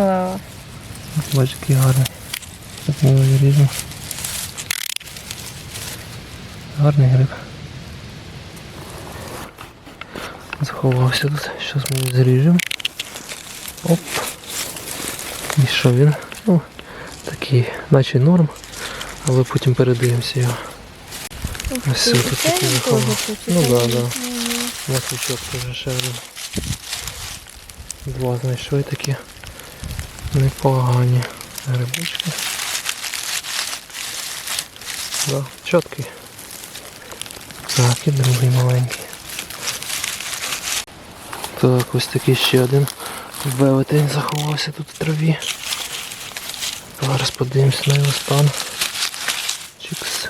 Клас. Бач, який гарний. Так ми його. Гарний гриб. Заховався тут. Зараз ми його зріжемо. Оп. І що він? Ну, такий, наче норм, але потім передивимося його. Ось тут такий заховав. Ну да, це да. він? Мгм. Теж ще один. Два знайшли такі непогані грибочки. Да, чіткий. Так, і другий маленький. Так, ось такий ще один велетень заховався тут в траві. Зараз подивимось на його стан. Чікс.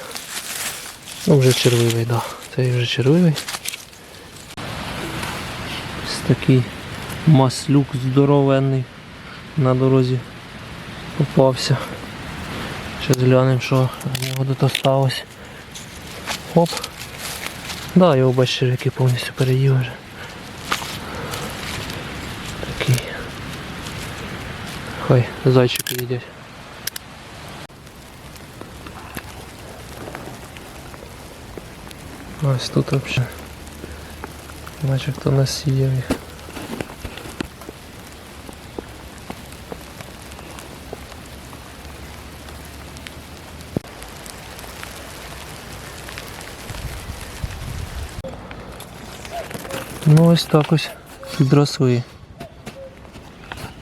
Ну вже червивий, да. Цей вже червивий. Ось такий маслюк здоровенний на дорозі попався. Зараз глянемо, що з нього тут осталось. Оп. Да, його бачиш, який повністю переїв вже. Такий. Хай зайчики їдять. Ось тут взагалі. Наче хто насіяв їх. Ну ось так ось підросли.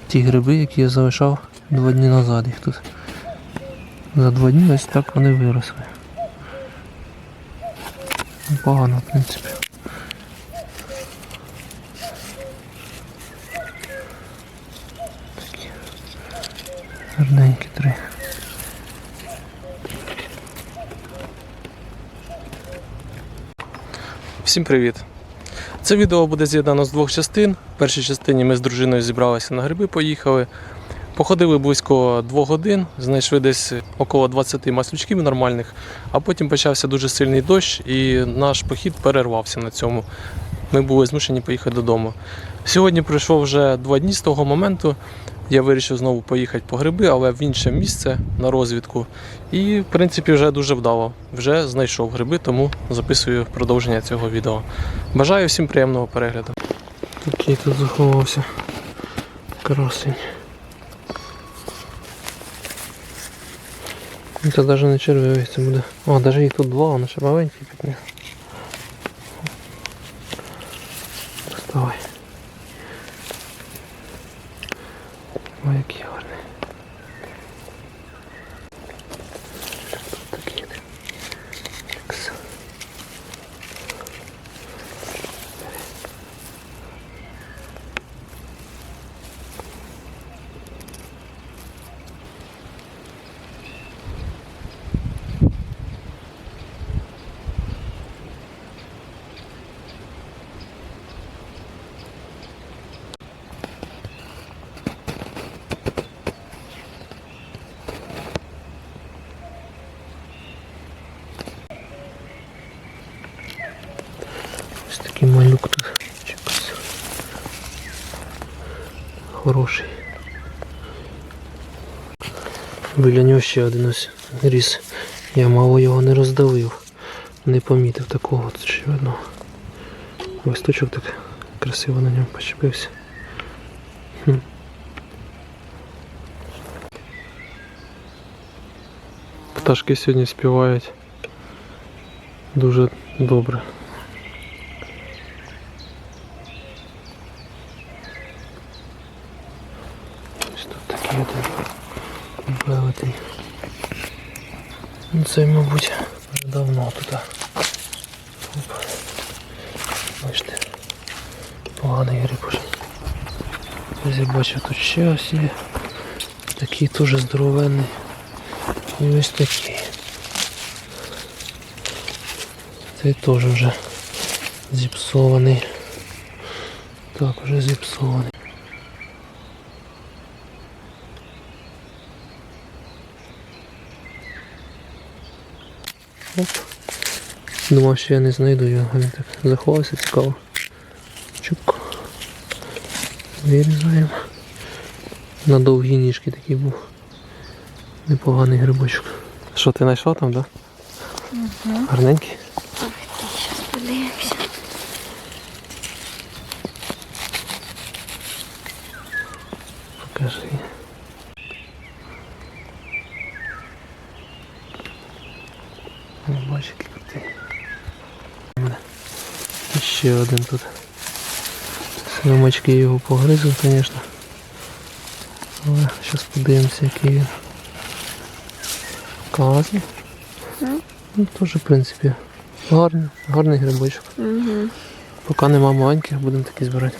Ті гриби, які я залишав два дні назад їх тут. За два дні ось так вони виросли. Непогано, в принципі. Такі гарненькі три. Всім привіт! Це відео буде з'єднано з двох частин. В першій частині ми з дружиною зібралися на гриби, поїхали. Походили близько двох годин, знайшли десь около 20 маслючків нормальних, а потім почався дуже сильний дощ і наш похід перервався на цьому. Ми були змушені поїхати додому. Сьогодні пройшло вже два дні з того моменту. Я вирішив знову поїхати по гриби, але в інше місце на розвідку. І, в принципі, вже дуже вдало. Вже знайшов гриби, тому записую продовження цього відео. Бажаю всім приємного перегляду. Такий тут заховався. Красень. Це навіть не червивий це буде. О, навіть їх тут два, вони ще маленькі під. Доставай. Ой, як гарний. Тут такий. Чикс. Ось такий малюк тут. Чикс. Хороший. Біля нього ще один ось ріс. Я мало його не роздавив. Не помітив такого ще одного. Листочок так красиво на ньому почепився. Пташки сьогодні співають дуже добре. Ось тут такий один велетень. Ну це, мабуть, вже давно тут. Бачите, поганий гриб. Я бачу тут ще ось є. Такий теж здоровенний. І ось такий. Цей теж вже зіпсований. Так, вже зіпсований. Оп. Думав, що я не знайду його, він так заховався цікаво. Чук. Вирізаємо. На довгі ніжки такий був. Непоганий грибочок. Що ти знайшла там, так? Да? Гарненький? Зараз подивимося. Покажи. О, бачиш, який крутий. Мене. І ще один тут. Слимачки його погризли, звісно. Але зараз подивимося, який він. Класний. Ну. Ну, теж, в принципі, гарний, гарний грибочок. Угу. Поки нема маленьких, будемо такі збирати.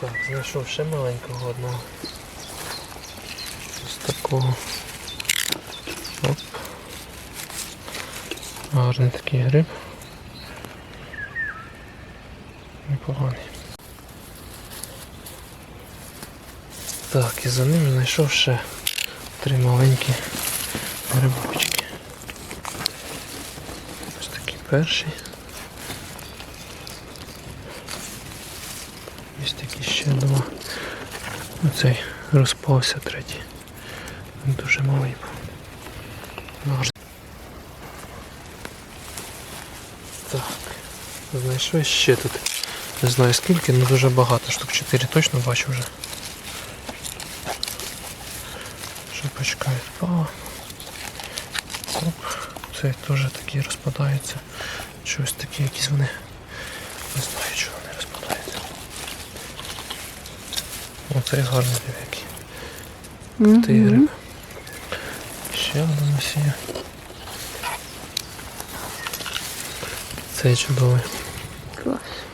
Так, знайшов ще маленького одного. Ось такого. Оп. Гарний такий гриб. Непоганий. Так, і за ним знайшов ще три маленькі грибочки. Ось такий перший. Ось такі ще два. Оцей розпався третій. Він дуже малий був. Гарний. Так. Знайшов ще тут. Не знаю скільки, але дуже багато. Штук 4 точно бачу вже. Шипочка відпала. Оп. Цей теж такі розпадаються. Щось такі якісь вони. Не знаю, чого вони розпадаються. Оцей гарний який. Крутий гриб. Ще один ось є. Цей чудовий. Клас.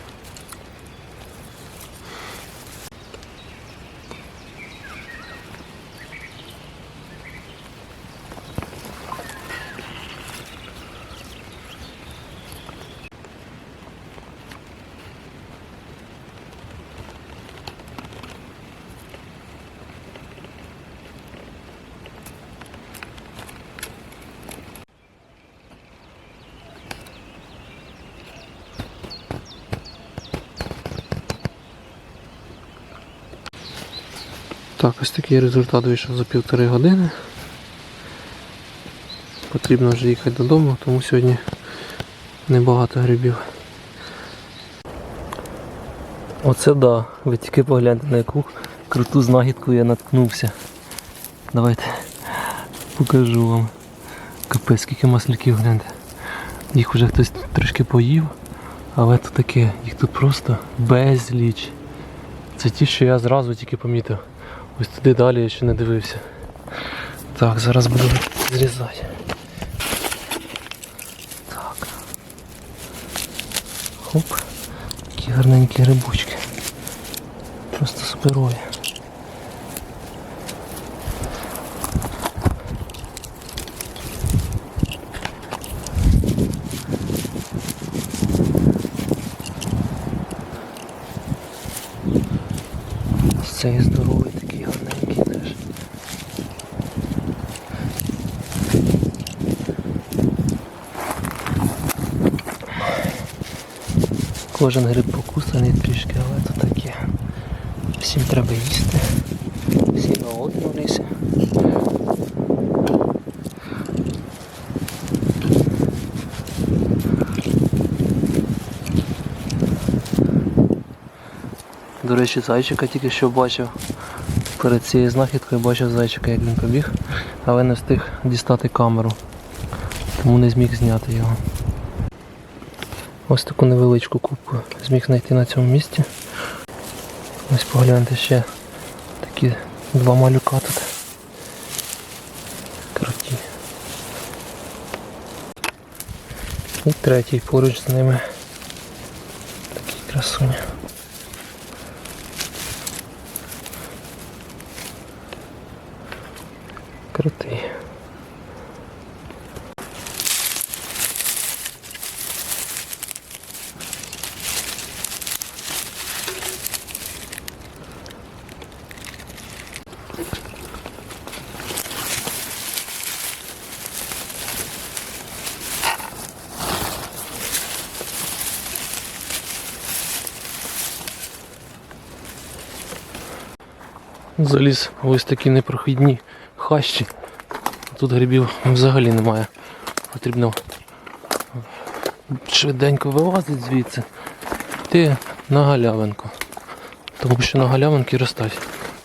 Так, ось такий результат вийшов за півтори години. Потрібно вже їхати додому, тому сьогодні небагато грибів. Оце да, ви тільки погляньте на яку круту знахідку я наткнувся. Давайте покажу вам. Капець, скільки масляків гляньте. Їх вже хтось трошки поїв, але тут таке, їх тут просто безліч. Це ті, що я зразу тільки помітив. Ось туди далі я ще не дивився. Так, зараз буду зрізати. Так. Хоп. Такі гарненькі грибочки. Просто суперові. Ось Цей здоровий такий гарненький теж. Кожен гриб покусаний трішки, але то таке. Всім треба їсти. Всі лісі. До речі, зайчика тільки що бачив. Перед цією знахідкою бачив зайчика, як він побіг, але не встиг дістати камеру. Тому не зміг зняти його. Ось таку невеличку кубку зміг знайти на цьому місці. Ось погляньте ще такі два малюка тут. Круті. І третій поруч з ними. Такий красуня. Заліз в ось такі непрохідні хащі. Тут грибів взагалі немає. Потрібно швиденько вилазити звідси. Йти на галявинку. Тому що на галявинки ростуть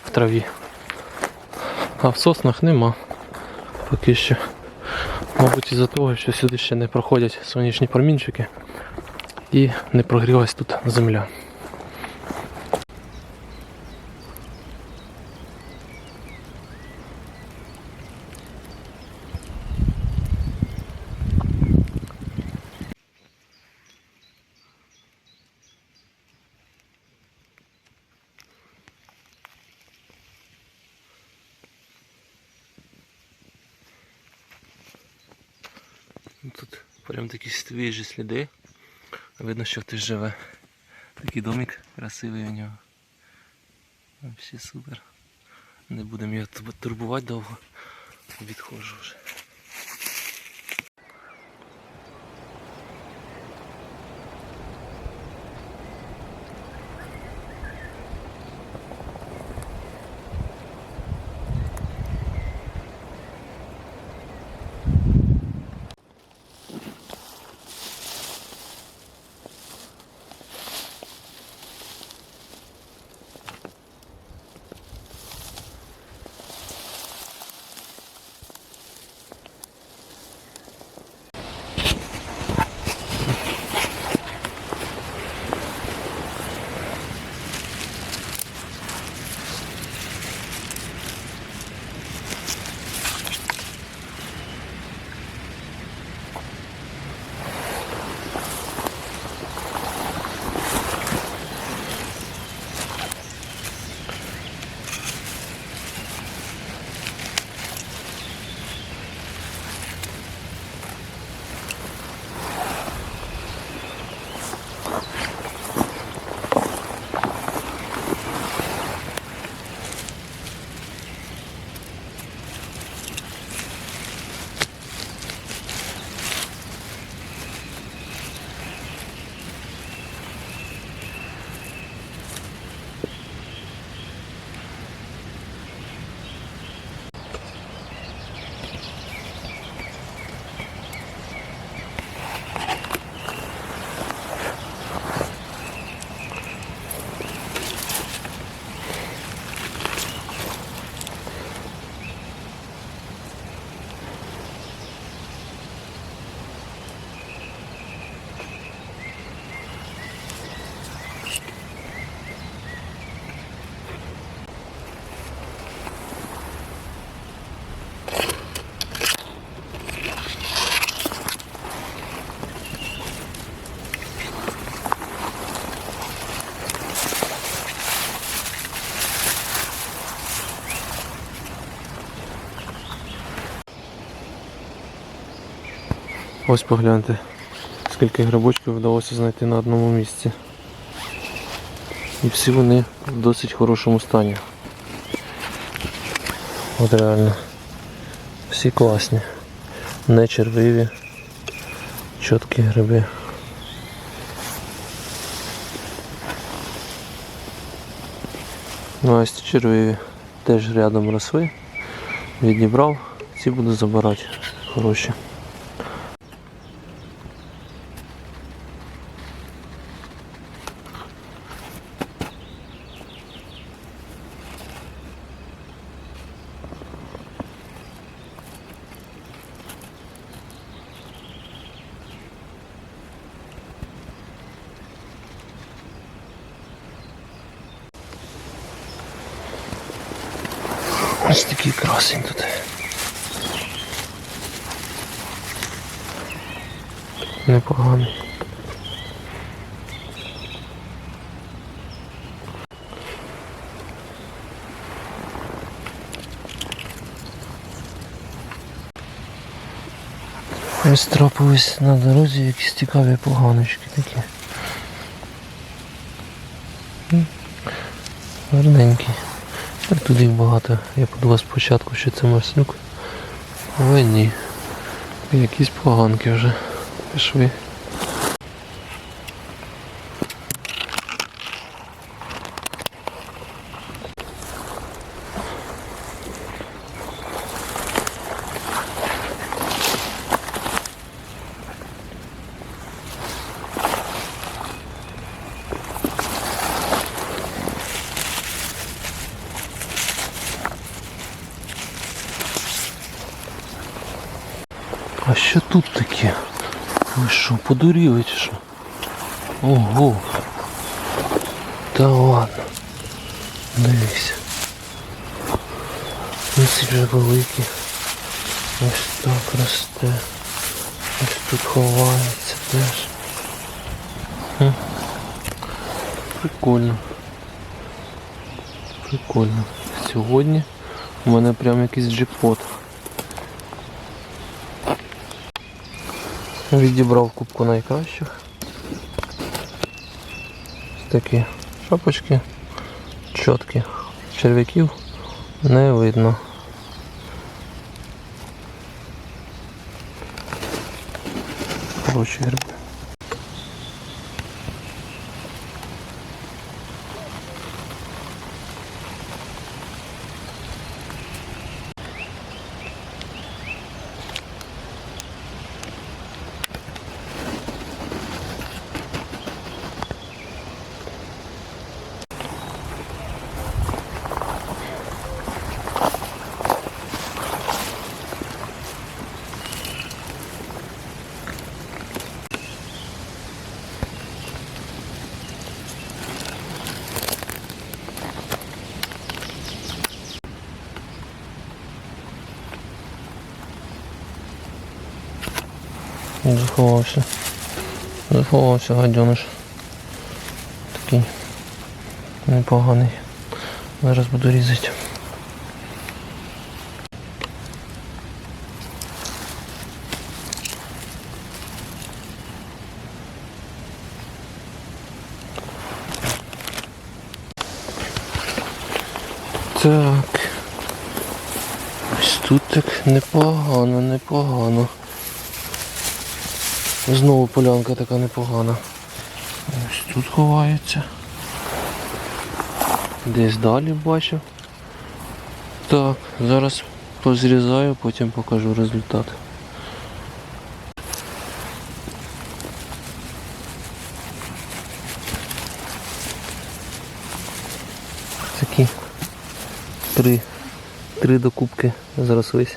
в траві. А в соснах нема. Поки що. Мабуть, із-за того, що сюди ще не проходять сонячні промінчики і не прогрілась тут земля. Тут прям такі свіжі сліди. Видно, що хтось живе. Такий домик красивий у нього. Взагалі супер. Не будемо його турбувати довго. Відходжу вже. Ось погляньте, скільки грибочків вдалося знайти на одному місці. І всі вони в досить хорошому стані. От реально. Всі класні. Не червиві. Чіткі гриби. Ну ці червиві теж рядом росли. Відібрав, ці буду забирати. Хороші. Ось такий красень тут. Непоганий. Ось трапились на дорозі якісь цікаві поганочки такі. Гарненькі. Так тут їх багато. Я подумав спочатку, що це маслюк. Але ні. Якісь поганки вже пішли. А що тут таке? Ви що, подуріли чи що? Ого. Та ладно. Дивись. Ось вже великі. Ось так росте. Ось тут ховається теж. Прикольно. Прикольно. Сьогодні у мене прям якийсь джекпот. Відібрав кубку найкращих. Ось Такі шапочки чіткі. Черв'яків не видно. Хороші гриби. Заховався. Заховався гадьоныш. Такий непоганий. Зараз буду різати. Так. Ось тут так непогано, непогано. Знову полянка така непогана. Ось тут ховається. Десь далі бачив. Так, зараз позрізаю, потім покажу результат. Такі три, три докупки зрослись.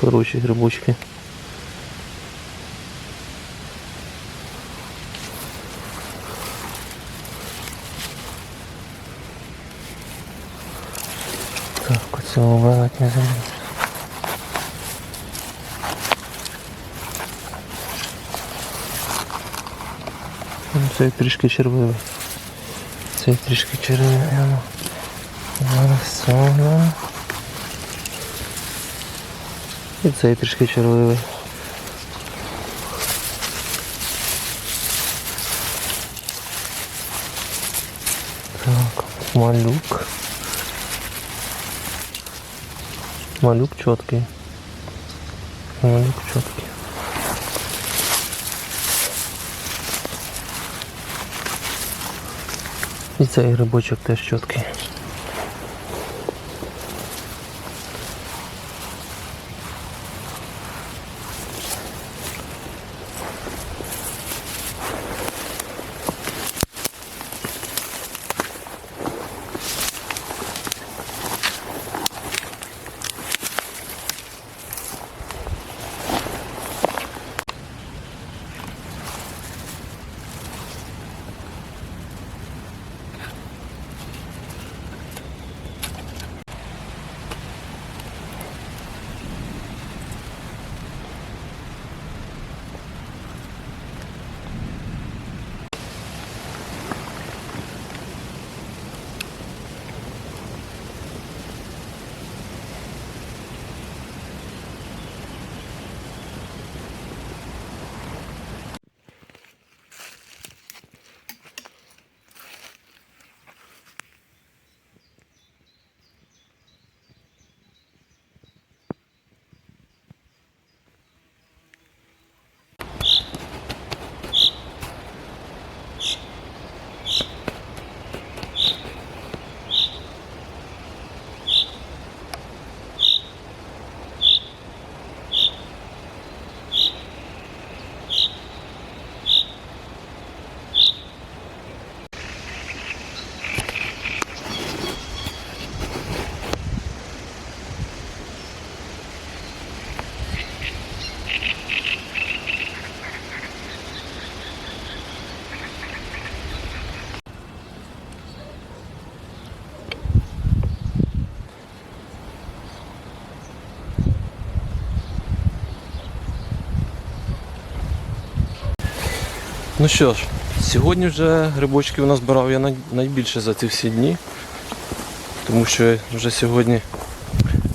Хороші грибочки. Так, оце убирать не забуду. Ну, Цей трішки червивий. Цей трішки червивий. ну. Зараз цього. І цей трішки червивий. Так, малюк. Малюк четкий. Малюк четкий. І цей грибочок теж чіткий. Ну що ж, сьогодні вже грибочків назбирав я найбільше за ці всі дні. Тому що вже сьогодні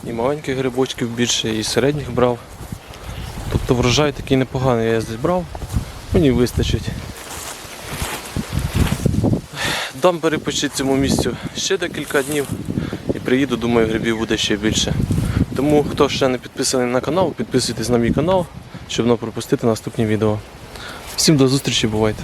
і маленьких грибочків більше, і середніх брав. Тобто врожай такий непоганий я зібрав, мені вистачить. Дам перепочити цьому місцю ще декілька днів і приїду, думаю, грибів буде ще більше. Тому хто ще не підписаний на канал, підписуйтесь на мій канал, щоб не пропустити наступні відео. Всім до зустрічі, бувайте!